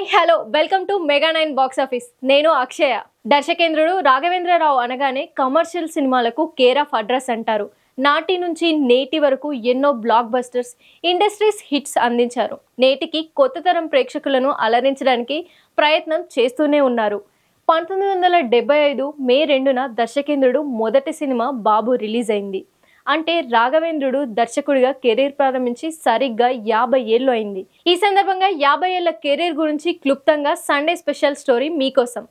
Hi hello. Welcome to mega nine box office. నేను అక్షయ. దర్శకేంద్రుడు రాఘవేంద్రరావు అనగానే commercial సినిమాలకు కేర్ ఆఫ్ అడ్రస్ అంటారు. నాటి నుంచి నేటి వరకు ఎన్నో బ్లాక్ బస్టర్స్ ఇండస్ట్రీస్ హిట్స్ అందించారు. నేటికి కొత్త తరం ప్రేక్షకులను అలరించడానికి ప్రయత్నం చేస్తూనే ఉన్నారు. పంతొమ్మిది వందల డెబ్బై ఐదు మే రెండున దర్శకేంద్రుడు మొదటి సినిమా బాబు రిలీజ్ అయింది. అంటే రాఘవేంద్రుడు దర్శకుడిగా కెరీర్ ప్రారంభించి సరిగ్గా యాభై ఏళ్ళు అయింది. ఈ సందర్భంగా యాభై ఏళ్ళ కెరీర్ గురించి క్లుప్తంగా సండే స్పెషల్ స్టోరీ మీకోసం.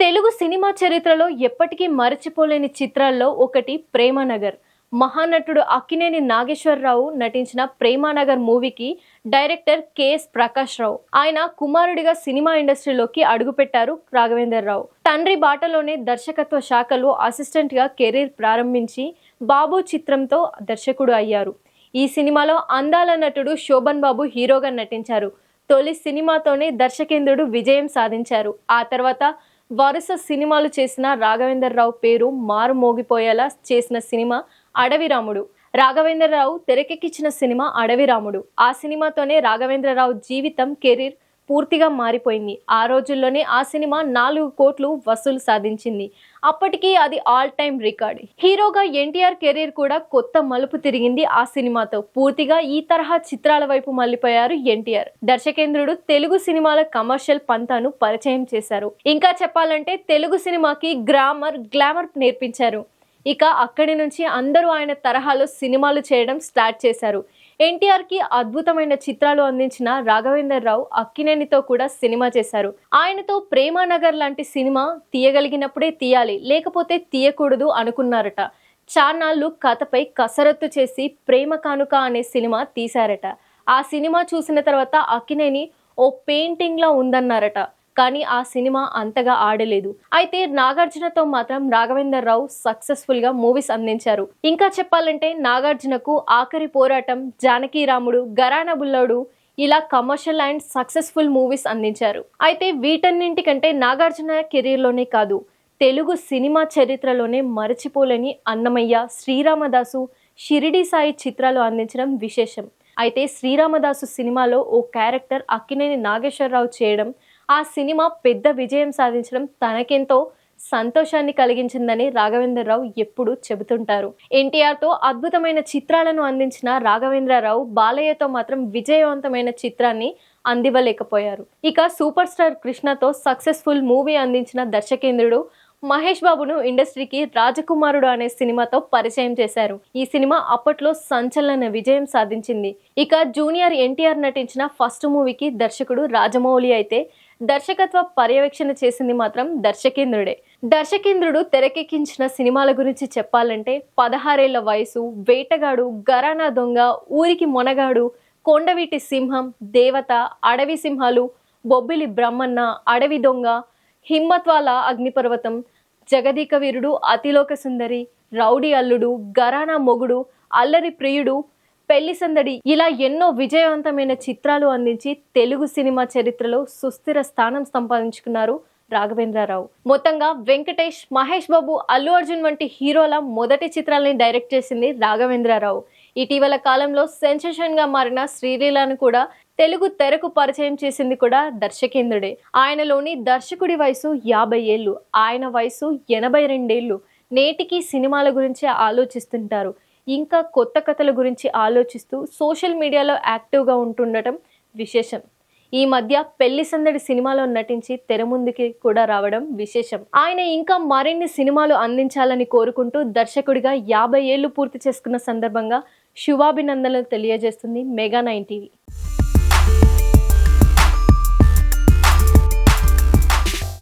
తెలుగు సినిమా చరిత్రలో ఎప్పటికీ మరచిపోలేని చిత్రాల్లో ఒకటి ప్రేమనగర్. మహానటుడు అక్కినేని నాగేశ్వరరావు నటించిన ప్రేమానగర్ మూవీకి డైరెక్టర్ కెఎస్ ప్రకాష్ రావు ఆయన కుమారుడిగా సినిమా ఇండస్ట్రీలోకి అడుగుపెట్టారు రాఘవేందర్ తండ్రి బాటలోనే దర్శకత్వ శాఖలో అసిస్టెంట్గా కెరీర్ ప్రారంభించి బాబు చిత్రంతో దర్శకుడు అయ్యారు. ఈ సినిమాలో అందాల నటుడు శోభన్ బాబు హీరోగా నటించారు. తొలి సినిమాతోనే దర్శకేంద్రుడు విజయం సాధించారు. ఆ తర్వాత వరుస సినిమాలు చేసిన రాఘవేంద్రరావు పేరు మారుమోగిపోయేలా చేసిన సినిమా అడవిరాముడు రాఘవేంద్రరావు తెరకెక్కించిన సినిమా అడవిరాముడు ఆ సినిమాతోనే రాఘవేంద్రరావు జీవితం కెరీర్ పూర్తిగా మారిపోయింది. ఆ రోజుల్లోనే ఆ సినిమా నాలుగు కోట్లు వసూలు సాధించింది. అప్పటికి అది ఆల్ టైమ్ రికార్డ్. హీరోగా ఎన్టీఆర్ కెరీర్ కూడా కొత్త మలుపు తిరిగింది ఆ సినిమాతో. పూర్తిగా ఈ తరహా చిత్రాల వైపు మళ్ళీపోయారు ఎన్టీఆర్. దర్శకేంద్రుడు తెలుగు సినిమాల కమర్షియల్ పంతాను పరిచయం చేశారు. ఇంకా చెప్పాలంటే తెలుగు సినిమాకి గ్రామర్ గ్లామర్ నేర్పించారు. ఇక అక్కడి నుంచి అందరూ ఆయన తరహాలో సినిమాలు చేయడం స్టార్ట్ చేశారు. ఎన్టీఆర్కి అద్భుతమైన చిత్రాలు అందించిన రాఘవేందర్ అక్కినేనితో కూడా సినిమా చేశారు. ఆయనతో ప్రేమానగర్ లాంటి సినిమా తీయగలిగినప్పుడే తీయాలి లేకపోతే తీయకూడదు అనుకున్నారట. చాన్నాళ్ళు కథపై కసరత్తు చేసి ప్రేమ కానుక అనే సినిమా తీశారట. ఆ సినిమా చూసిన తర్వాత అక్కినేని ఓ పెయింటింగ్లా ఉందన్నారట. కానీ ఆ సినిమా అంతగా ఆడలేదు. అయితే నాగార్జునతో మాత్రం రాఘవేందర్ రావు సక్సెస్ఫుల్గా మూవీస్ అందించారు. ఇంకా చెప్పాలంటే నాగార్జునకు ఆఖరి పోరాటం జానకి రాముడు గరాన బుల్లోడు ఇలా కమర్షియల్ అండ్ సక్సెస్ఫుల్ మూవీస్ అందించారు. అయితే వీటన్నింటికంటే నాగార్జున కెరీర్లోనే కాదు తెలుగు సినిమా చరిత్రలోనే మరచిపోలేని అన్నమయ్య శ్రీరామదాసు షిరిడి సాయి చిత్రాలు అందించడం విశేషం. అయితే శ్రీరామదాసు సినిమాలో ఓ క్యారెక్టర్ అక్కినేని నాగేశ్వరరావు చేయడం ఆ సినిమా పెద్ద విజయం సాధించడం తనకెంతో సంతోషాన్ని కలిగించిందని రాఘవేంద్రరావు ఎప్పుడు చెబుతుంటారు. ఎన్టీఆర్తో అద్భుతమైన చిత్రాలను అందించిన రాఘవేంద్రరావు బాలయ్యతో మాత్రం విజయవంతమైన చిత్రాన్ని అందివ్వలేకపోయారు. ఇక సూపర్ స్టార్ కృష్ణతో సక్సెస్ఫుల్ మూవీ అందించిన దర్శకేంద్రుడు మహేష్ బాబును ఇండస్ట్రీకి రాజకుమారుడు అనే సినిమాతో పరిచయం చేశారు. ఈ సినిమా అప్పట్లో సంచలన విజయం సాధించింది. ఇక జూనియర్ ఎన్టీఆర్ నటించిన ఫస్ట్ మూవీకి దర్శకుడు రాజమౌళి అయితే దర్శకత్వ పర్యవేక్షణ చేసింది మాత్రం దర్శకేంద్రుడే. దర్శకేంద్రుడు తెరకెక్కించిన సినిమాల గురించి చెప్పాలంటే పదహారేళ్ళ వయసు వేటగాడు గరానా దొంగ ఊరికి మొనగాడు కొండవీటి సింహం దేవత అడవి సింహాలు బొబ్బిలి బ్రహ్మన్న అడవి దొంగ హిమ్మత్వాల అగ్నిపర్వతం జగదీక వీరుడు అతిలోక సుందరి రౌడీ అల్లుడు గరానా మొగుడు అల్లరి ప్రియుడు పెళ్ళి సందడి. ఇలా ఎన్నో విజయవంతమైన చిత్రాలు అందించి తెలుగు సినిమా చరిత్రలో సుస్థిర స్థానం సంపాదించుకున్నారు రాఘవేంద్రరావు. మొత్తంగా వెంకటేష్ మహేష్ బాబు అల్లు అర్జున్ వంటి హీరోల మొదటి చిత్రాలని డైరెక్ట్ చేసింది రాఘవేంద్రరావు. ఇటీవల కాలంలో సెన్సేషన్గా మారిన శ్రీలీలను కూడా తెలుగు తెరకు పరిచయం చేసింది కూడా దర్శకేంద్రుడే. ఆయనలోని దర్శకుడి వయసు యాభై ఏళ్ళు. ఆయన వయసు ఎనభై రెండేళ్ళు. నేటికి సినిమాల గురించి ఆలోచిస్తుంటారు. ఇంకా కొత్త కథల గురించి ఆలోచిస్తూ సోషల్ మీడియాలో యాక్టివ్గా ఉంటుండటం విశేషం. ఈ మధ్య పెళ్ళి సందడి సినిమాలో నటించి తెర ముందుకి కూడా రావడం విశేషం. ఆయన ఇంకా మరిన్ని సినిమాలు అందించాలని కోరుకుంటూ దర్శకుడిగా యాభై ఏళ్ళు పూర్తి చేసుకున్న సందర్భంగా శుభాభినందనలు తెలియజేస్తుంది మెగా నైన్ టీవీ.